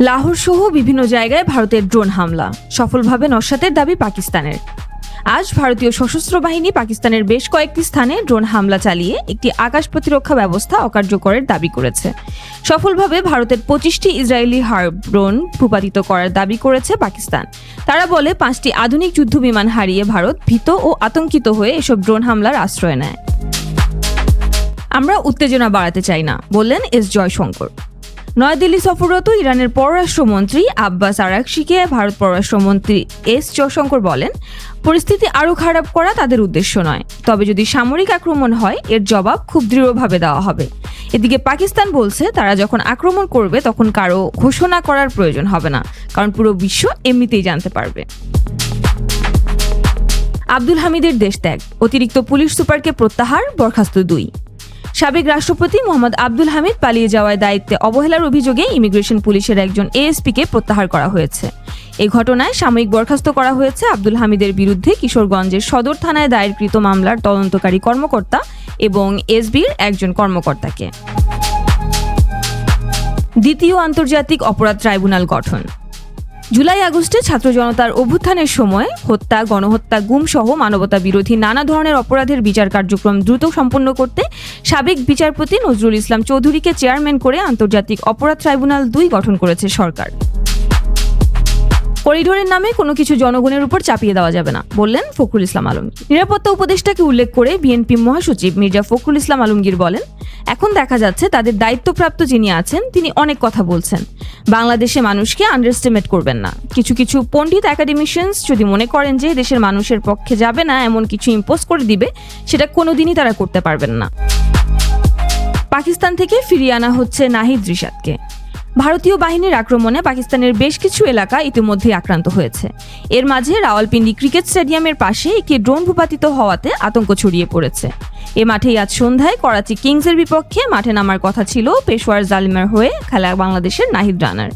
লাহোর সহ বিভিন্ন জায়গায় ভারতের ড্রোন হামলা। সফলভাবে নস্যাতের দাবি পাকিস্তানের। আজ ভারতীয় সশস্ত্র বাহিনী পাকিস্তানের বেশ কয়েকটি স্থানে ড্রোন হামলা চালিয়ে একটি আকাশ প্রতিরক্ষা ব্যবস্থা অকার্যকরের দাবি করেছে। সফলভাবে ভারতের পঁচিশটি ইসরায়েলি হার্ব ড্রোন ভূপাতিত করার দাবি করেছে পাকিস্তান। তারা বলে, পাঁচটি আধুনিক যুদ্ধবিমান হারিয়ে ভারত ভীত ও আতঙ্কিত হয়ে এসব ড্রোন হামলার আশ্রয় নেয়। আমরা উত্তেজনা বাড়াতে চাই না, বললেন এস জয়শঙ্কর। নয়াদিল্লি সফররত ইরানের পররাষ্ট্রমন্ত্রী আব্বাস আরাকশিকে ভারত পররাষ্ট্রমন্ত্রী এস জয়শঙ্কর বলেন, পরিস্থিতি আরও খারাপ করা তাদের উদ্দেশ্য নয়। তবে যদি সামরিক আক্রমণ হয়, এর জবাব খুব দৃঢ়ভাবে দেওয়া হবে। এদিকে পাকিস্তান বলছে, তারা যখন আক্রমণ করবে, তখন কারও ঘোষণা করার প্রয়োজন হবে না, কারণ পুরো বিশ্ব এমনিতেই জানতে পারবে। আব্দুল হামিদের দেশ ত্যাগ, অতিরিক্ত পুলিশ সুপারকে প্রত্যাহার, বরখাস্ত দুই। সাবেক রাষ্ট্রপতি মোহাম্মদ আব্দুল হামিদ পালিয়ে যাওয়ার দায়িত্বে অবহেলার অভিযোগে ইমিগ্রেশন পুলিশের একজন এএসপিকে প্রত্যাহার করা হয়েছে। এই ঘটনায় সাময়িক বরখাস্ত করা হয়েছে আব্দুল হামিদের বিরুদ্ধে কিশোরগঞ্জের সদর থানায় দায়েরকৃত মামলার তদন্তকারী কর্মকর্তা এবং এসবির একজন কর্মকর্তাকে। দ্বিতীয় আন্তর্জাতিক অপরাধ ট্রাইব্যুনাল গঠন। জুলাই আগস্টে ছাত্র জনতার অভ্যুত্থানের সময় হত্যা, গণহত্যা গুম সহ মানবতা বিরোধী নানা ধরনের অপরাধের বিচার কার্যক্রম দ্রুত সম্পন্ন করতে সাবেক বিচারপতি নজরুল ইসলাম চৌধুরীকে চেয়ারম্যান করে আন্তর্জাতিক অপরাধ ট্রাইব্যুনাল দুই গঠন করেছে সরকার। করিডোরের নামে কোনো কিছু জনগণের উপর চাপিয়ে দেওয়া যাবে না, বললেন ফখরুল ইসলাম আলমগীর। নিরাপত্তা উপদেষ্টাকে উল্লেখ করে বিএনপি মহাসচিব মির্জা ফখরুল ইসলাম আলমগীর বলেন, এখন দেখা যাচ্ছে তাদের দায়িত্বপ্রাপ্ত যিনি আছেন, তিনি অনেক কথা বলছেন। বাংলাদেশে মানুষকে আন্ডারস্টিমেট করবেন না। কিছু কিছু পণ্ডিত একাডেমিশিয়ানস যদি মনে করেন যে দেশের মানুষের পক্ষে যাবে না, এমন কিছু ইম্পোজ করে দিবে, সেটা কোনোদিনই তারা করতে পারবেন না। পাকিস্তান থেকে ফিরিয়ে আনা হচ্ছে নাহিদ রিশাদকে। ভারতীয় বাহিনীর আক্রমণে পাকিস্তানের বেশ কিছু এলাকা ইতিমধ্যে আক্রান্ত হয়েছে। এর মাঝে রাওয়ালপিন্ডি ক্রিকেট স্টেডিয়ামের পাশে একটি ড্রোন ভূপাতিত হওয়াতে আতঙ্ক ছড়িয়ে পড়েছে। এ মাঠেই আজ সন্ধ্যায় করাচি কিংসের বিপক্ষে মাঠে নামার কথা ছিল পেশোয়ার জালিমের হয়ে খেলা বাংলাদেশের নাহিদ রানার।